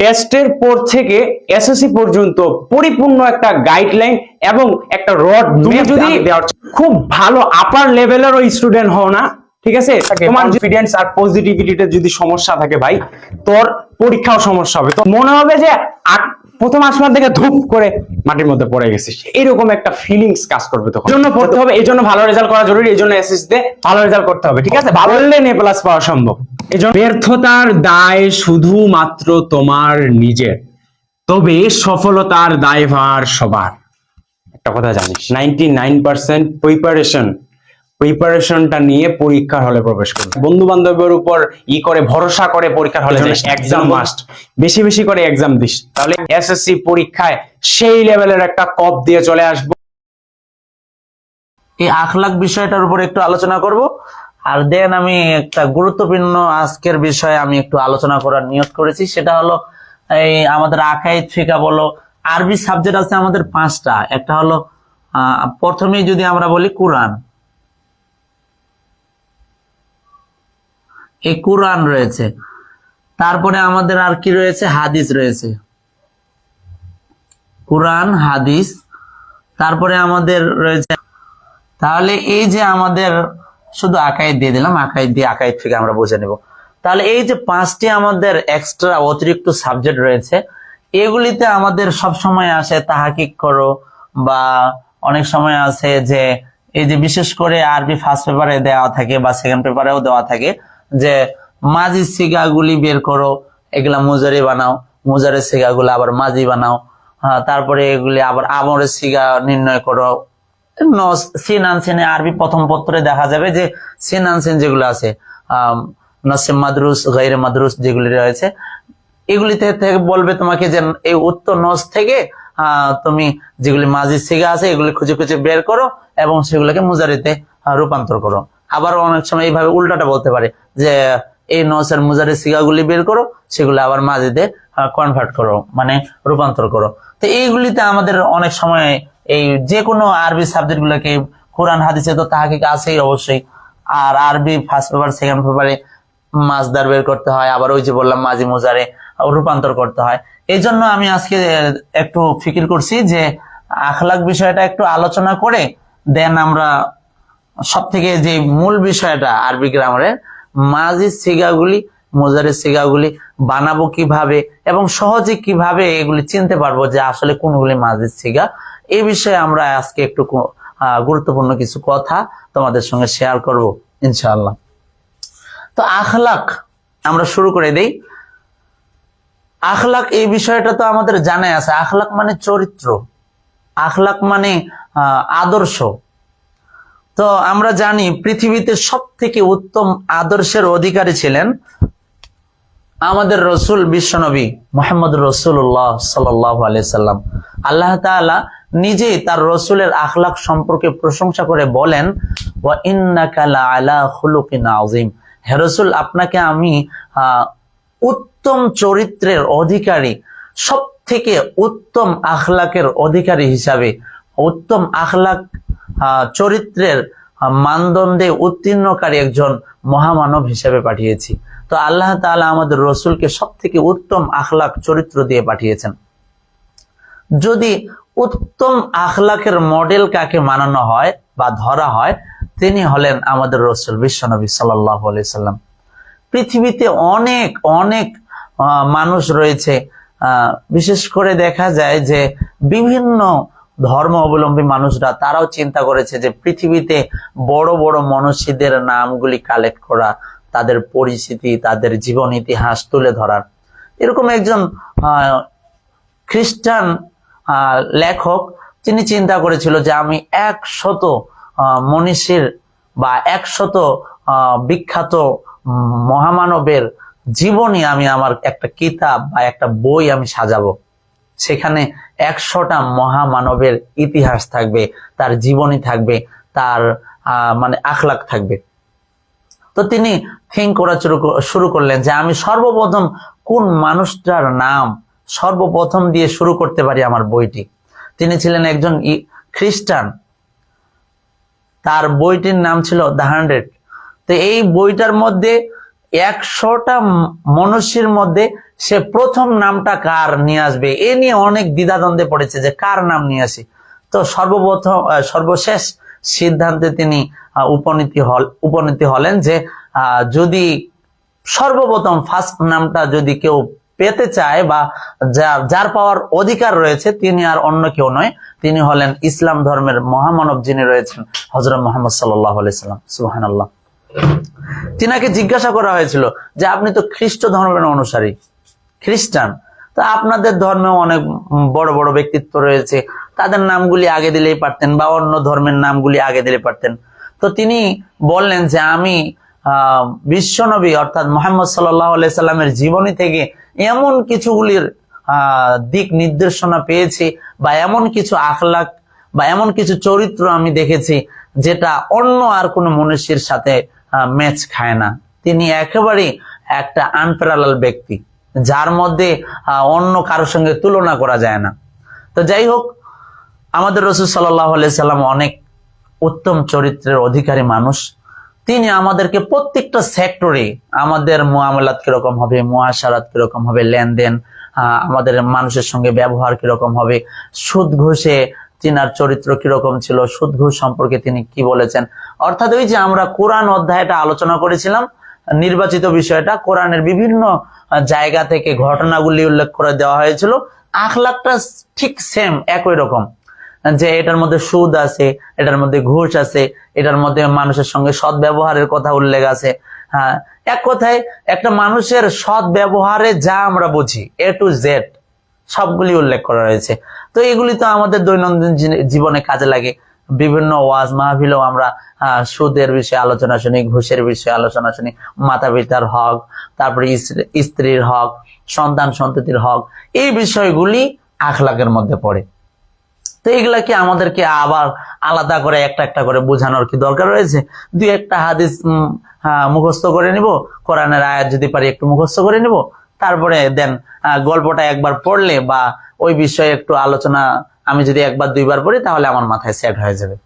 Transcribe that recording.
টেস্টের পর থেকে এসএসসি পর্যন্ত পরিপূর্ণ একটা গাইডলাইন এবং একটা রড তুমি যদি খুব ভালো আপার লেভেলের ওই স্টুডেন্ট হও না ঠিক আছে? তোমার কনফিডেন্স আর পজিটিভিটিতে যদি সমস্যা থাকে ভাই তোর পরীক্ষাও সমস্যা হবে। তো মনে হবে যে প্রথম আসমান থেকে ধূপ করে মাটির মধ্যে পড়ে গেছিস। এরকম একটা ফিলিংস কাজ করবে তখন। জন্য পড়তে হবে। এই জন্য ভালো রেজাল্ট করা জরুরি এই জন্য এসএসসি তে ভালো রেজাল্ট করতে হবে ঠিক আছে? ভালো হলে এ প্লাস পাওয়া সম্ভব। এই জন্য ব্যর্থতার দায় শুধুমাত্র তোমার নিজের তবে সফলতার দায়ভার সবার। একটা কথা জানিস নাইনটি নাইন পার্সেন্ট প্রিপারেশন প্রিপারেশনটা নিয়ে পরীক্ষার হলে প্রবেশ করবে। বন্ধু বান্ধবের উপর ই করে ভরসা করে পরীক্ষার হলে এক্সাম মাস্ট বেশি বেশি করে এক্সাম দিস। তাহলে এসএসসি পরীক্ষায় সেই লেভেলের একটা কপ দিয়ে চলে আসব। এই আখলাখ বিষয়টার উপর একটু আলোচনা করব। আর দেন আমি একটা গুরুত্বপূর্ণ আজকের বিষয়ে আমি একটু আলোচনা করার নিয়ত করেছি। সেটা হলো এই আমাদের আকাইদ ফিকা বলো আরবি সাবজেক্ট আছে আমাদের পাঁচটা। একটা হলো আহ, প্রথমেই যদি আমরা বলি কোরআন। এই কোরআন রয়েছে। তারপরে আমাদের আর কি রয়েছে? হাদিস রয়েছে। কোরআন, হাদিস। তারপরে আমাদের রয়েছে তাহলে এই যে আমাদের শুধু আকাইদ দিয়ে দিলাম, আকাইদ দিয়ে আকাইদ থেকে আমরা বুঝে নেব। তাহলে এই যে পাঁচটি আমাদের এক্সট্রা অতিরিক্ত সাবজেক্ট রয়েছে, এগুলিতে আমাদের সব সময় আসে তাহাকিক করো বা অনেক সময় আছে যে এই যে বিশেষ করে আরবি ফার্স্ট পেপারে দেওয়া থাকে বা সেকেন্ড পেপারেও দেওয়া থাকে। যে মাঝি সিগাগুলি বের করো, এগুলা মুজারি বানাও, মুজারের সিগাগুলো আবার মাঝি বানাও তারপরে এগুলি আবার আমরের সিগা নির্ণয় করো। আরবি প্রথম পত্রে দেখা যাবে যে সিন যেগুলো আছে মাদরুস গাইরে মাদরুস যেগুলি রয়েছে, এগুলিতে থেকে বলবে তোমাকে যে এই উত্তর নস থেকে তুমি যেগুলি মাঝি সিগা আছে, এগুলি খুঁজে খুঁজে বের করো এবং সেগুলোকে মুজারিতে রূপান্তর করো। আবার অনেক সময় এইভাবে উল্টাটা বলতে পারে। যে এই নসের মুজারি সিগাগুলি বের করো, সেগুলো আবার মাঝিতে কনভার্ট করো মানে রূপান্তর করো। তো এইগুলিতে আমাদের অনেক সময় এই যে কোনো আরবি সাবজেক্ট গুলোকে কোরআন, হাদিসে তো তাহাকে আছেই অবশ্যই। আর আরবি ফার্স্ট পেপার সেকেন্ড পেপারে মাছদার বের করতে হয়, আবার ওই যে বললাম মাঝি মোজারে রূপান্তর করতে হয়। এই জন্য আমি আজকে একটু ফিকির করছি যে আখলাক বিষয়টা একটু আলোচনা করে, দেন আমরা সব থেকে যে মূল বিষয়টা আরবি গ্রামারের মাঝির সিগাগুলি মোজারের সিগাগুলি বানাবো কীভাবে এবং সহজে কীভাবে এগুলি চিনতে পারব যে আসলে কোনগুলি মাঝির সিগা এই বিষয়ে আমরা আজকে একটু গুরুত্বপূর্ণ কিছু কথা তোমাদের সঙ্গে শেয়ার করব, ইনশাআল্লাহ। তো আখলাক আমরা শুরু করে দেই। আখলাক এই বিষয়টা তো আমাদের জানাই আছে। আখলাক মানে চরিত্র। আখলাক মানে আদর্শ। তো আমরা জানি পৃথিবীতে সব থেকে উত্তম আদর্শের অধিকারী ছিলেন আমাদের রসুল বিশ্বনবী মোহাম্মদ রসুল্লাহ সাল্লাম। আল্লাহ তাআলা নিজেই তার রসুলের আখলাক সম্পর্কে প্রশংসা করে বলেন হে রসুল আপনাকে আমি উত্তম চরিত্রের অধিকারী সব থেকে উত্তম আখলাকের অধিকারী হিসাবে উত্তম আখলাক আহ, চরিত্রের মানদণ্ডে উত্তীর্ণকারী একজন মহামানব হিসেবে পাঠিয়েছি। তো আল্লাহ তাআলা আমাদের রসুলকে সব থেকে উত্তম আখলাক চরিত্র দিয়ে পাঠিয়েছেন। যদি উত্তম আখলাকের মডেল কাকে মানানো হয় বা ধরা হয়, তিনি হলেন আমাদের রসুল বিশ্বনবী সাল্লাহ সাল্লাম। পৃথিবীতে অনেক অনেক মানুষ রয়েছে। বিশেষ করে দেখা যায় যে বিভিন্ন ধর্ম অবলম্বী মানুষরা, তারাও চিন্তা করেছে যে পৃথিবীতে বড় বড় মনীষীদের নামগুলি কালেক্ট করা, তাদের পরিচিতি, তাদের জীবন ইতিহাস তুলে ধরার। এরকম একজন খ্রিস্টান লেখক, তিনি চিন্তা করেছিল যে আমি একশত মনীষীর বা একশত বিখ্যাত মহামানবের জীবনী আমি আমার একটা কিতাব বা একটা বই আমি সাজাবো। সেখানে একশোটা মহামানবের ইতিহাস থাকবে, তার জীবনী থাকবে, তার মানে আখলাক থাকবে। তো তিনি থিঙ্ক করা শুরু করলেন যে আমি সর্বপ্রথম কোন মানুষটার নাম সর্বপ্রথম দিয়ে শুরু করতে পারি আমার বইটি। তিনি ছিলেন একজন খ্রিস্টান। তার বইটির নাম ছিল দ্য হান্ড্রেড। তো এই বইটার মধ্যে একশোটা মনুষ্যের মধ্যে সে প্রথম নামটা কার নিয়ে আসবে? এ নিয়ে অনেক দ্বিধাদ্বন্দ্বে পড়েছে যে কার নাম নিয়ে আসি। তো সর্বপ্রথম সর্বশেষ সিদ্ধান্তে তিনি উপনীতি হল, উপনীতি হলেন যে যদি সর্বপ্রথম ফার্স্ট নামটা যদি কেউ পেতে চায় বা যার যার পাওয়ার অধিকার রয়েছে, তিনি আর অন্য কেউ নয়। তিনি হলেন ইসলাম ধর্মের মহামানব যিনি রয়েছেন হজরত মোহাম্মদ সাল্লাহ সুহান আল্লাহ তিনাকে জিজ্ঞাসা করা হয়েছিল যে, আপনি তো খ্রিস্ট ধর্মের অনুসারী। খ্রিস্টান। তা আপনাদের ধর্মে অনেক বড় বড় ব্যক্তিত্ব রয়েছে। তাদের নামগুলি আগে দিলেই পারতেন বা অন্য ধর্মের নামগুলি আগে দিলে পারতেন। তো তিনি বললেন যে আমি বিশ্বনবী অর্থাৎ মোহাম্মদ সাল্লাহ সাল্লামের জীবনী থেকে এমন কিছুগুলির দিক নির্দেশনা পেয়েছি বা এমন কিছু আখলাক বা এমন কিছু চরিত্র আমি দেখেছি যেটা অন্য আর কোনো মনুষ্যের সাথে ম্যাচ খায় না। তিনি একেবারেই একটা আনপ্যারালাল ব্যক্তি। যার মধ্যে অন্য কারোর সঙ্গে তুলনা করা যায় না। তো যাই হোক, আমাদের রসুল সাল্লাম অনেক উত্তম চরিত্রের অধিকারী মানুষ। তিনি আমাদেরকে প্রত্যেকটা সেক্টরে আমাদের মোয়ামলাত কীরকম হবে মহাসারাত কীরকম হবে, লেনদেন আমাদের মানুষের সঙ্গে ব্যবহার কীরকম হবে সুদ ঘুষে তিনার চরিত্র কীরকম ছিল সুদ ঘুষ সম্পর্কে তিনি কি বলেছেন। অর্থাৎ ওই যে আমরা কোরআন অধ্যায়টা আলোচনা করেছিলাম নির্বাচিত বিষয়টা কোরআনের বিভিন্ন জায়গা থেকে ঘটনাগুলি উল্লেখ করে দেওয়া হয়েছিল। আখলাকটা ঠিক সেম একই রকম। যে এটার মধ্যে সুদ আছে, এটার মধ্যে ঘুষ আছে, এটার মধ্যে মানুষের সঙ্গে সৎ ব্যবহারের কথা উল্লেখ আছে। হ্যাঁ এক কথায় একটা মানুষের সৎ ব্যবহারে যা আমরা বুঝি এ টু জেড সবগুলি উল্লেখ করা রয়েছে তো এগুলি তো আমাদের দৈনন্দিন জীবনে কাজে লাগে। বিভিন্ন ওয়াজ মাহফিলেও আমরা সুদের বিষয়ে আলোচনা শুনি, ঘুষের বিষয়ে আলোচনা শুনি মাতা পিতার হক, তারপরে স্ত্রীর হক, সন্তান সন্ততির হক, এই বিষয়গুলি আখলাকের মধ্যে পড়ে। তো এগুলা কি আমাদেরকে আবার আলাদা করে একটা একটা করে বোঝানোর কি দরকার রয়েছে? দুই একটা হাদিস মুখস্থ করে নিব, কোরআনের আয়াত যদি পারি একটু মুখস্থ করে নিব, তারপরে দেন গল্পটা একবার পড়লে বা ওই বিষয়ে একটু আলোচনা আমি যদি একবার দুইবার পড়ি তাহলে আমার মাথায় সেট হয়ে যাবে।